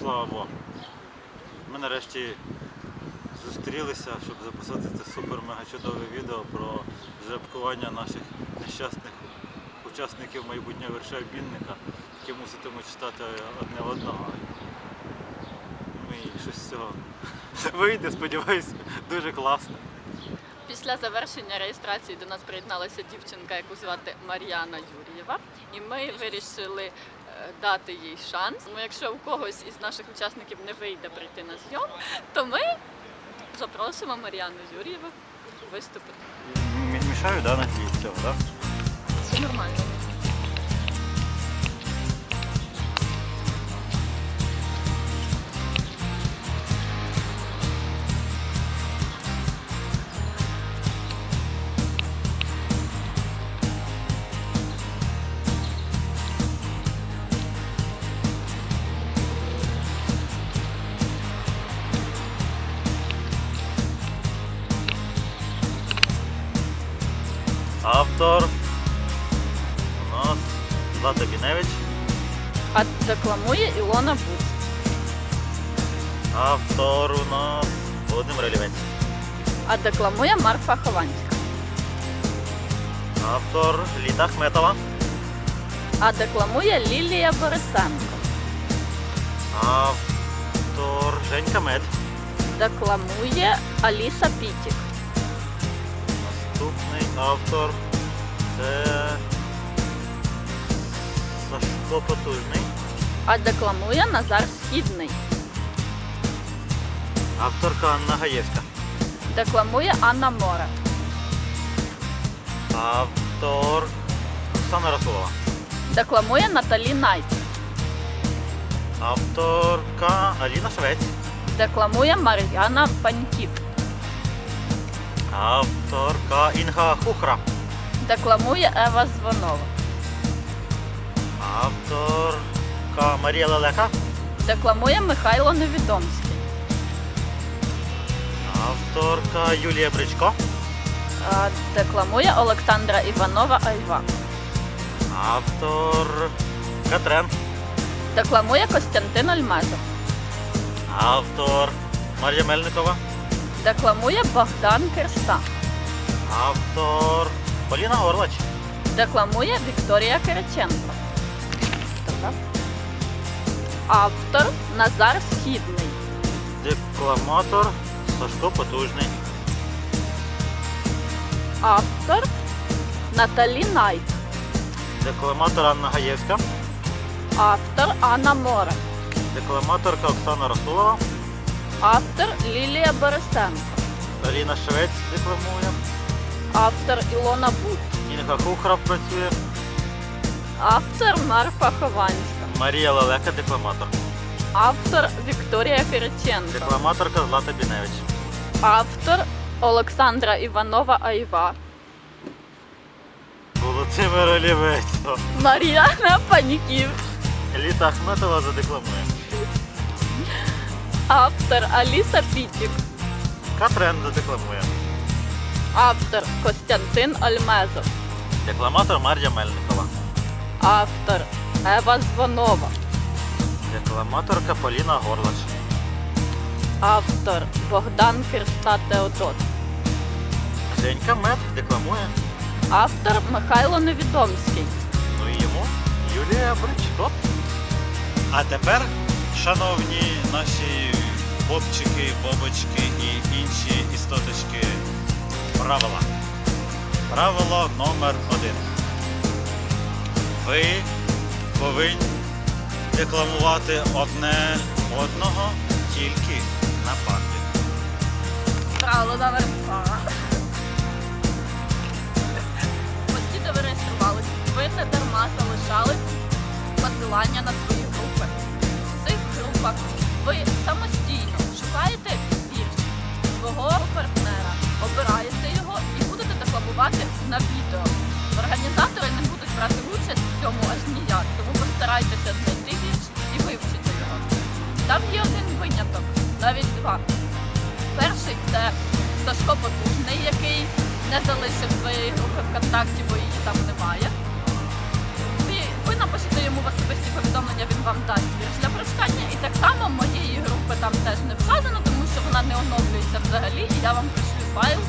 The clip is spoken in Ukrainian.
слава Богу. Ми нарешті зустрілися, щоб записати це супер-мега чудове відео про жеребкування наших нещасних учасників майбутнього верша обмінника, які муситимуть читати одне одного. Ну і щось з цього вийде, сподіваюся, дуже класно. Після завершення реєстрації до нас приєдналася дівчинка, яку звати Мар'яна Юрієва, і ми вирішили дати їй шанс. Ну, якщо у когось із наших учасників не вийде прийти на зйом, то ми запросимо Мар'яну Юрієву виступити. Мішаю, да, на цього, так? Все нормально. Автор у нас Злата Біневич. А декламує Ілона Буц. Автор у нас Володимир Олівець. А декламує Марфа Хованська. Автор Літа Ахметова. А декламує Лілія Борисенко. Автор Женька Мед. Декламує Аліса Пітік. Наступний автор це Сашко Потужний. А декламує Назар Східний. Авторка Анна Гаєвська. Декламує Анна Мора. Автор Оксана Расулова. Декламує Наталі Найт. Авторка Аліна Швець. Декламує Мар'яна Паньків. Авторка Інга Хухра. Декламує Ева Звонова. Авторка Марія Лелека. Декламує Михайло Невідомський. Авторка Юлія Бричко. А, Декламує Олександра Іванова Айва. Автор Катрен. Декламує Костянтин Ольмезов. Автор Марія Мельникова. Декламує Богдан Кирста. Автор Поліна Горлач. Декламує Вікторія Кириченко. Автор Назар Східний. Декламатор Сашко Потужний. Автор Наталі Найт. Декламатор Анна Гаєвська. Автор Анна Мора. Декламаторка Оксана Расулова. Автор Лілія Борисенко. Аліна Швець декламує. Автор Ілона Буц. Інга Хухра працює. Автор Марфа Хованська. Марія Лелека декламатор. Автор Вікторія Кириченко. Декламаторка Злата Біневич. Автор Олександра Іванова Айва. Володимир Олівець. Мар'яна Паніків. Літа Ахметова задекламує. Автор Аліса Пітік. Катрен задекламує. Автор Костянтин Ольмезов. Декламатор Марія Мельникова. Автор Ева Звонова. Декламаторка Поліна Горлач. Автор Богдан Кирста Теодот. Женька Мед декламує. Автор Михайло Невідомський. Ну і йому Юлія Бричко. А тепер, шановні наші бобчики, бобочки і інші істоточки, правила. Правило номер один. Ви повинні декламувати одне одного тільки на пам'ять. Правило номер два. Постійно ви реєструвались. Ви не дарма залишали посилання на свої групи. В цих групах ви самостійно декламувати на відео. Організатори не будуть брати участь в цьому аж ніяк, тому постарайтеся знайти вірш і вивчити його. Там є один виняток, навіть два. Перший це Сашко Потужний, який не залишив своєї групи ВКонтакті, бо її там немає. Ви, ви напишете йому в особисті повідомлення, він вам дасть вірш для прочитання. І так само мої там теж не вказано, тому що вона не оновлюється взагалі. І я вам пришлю файл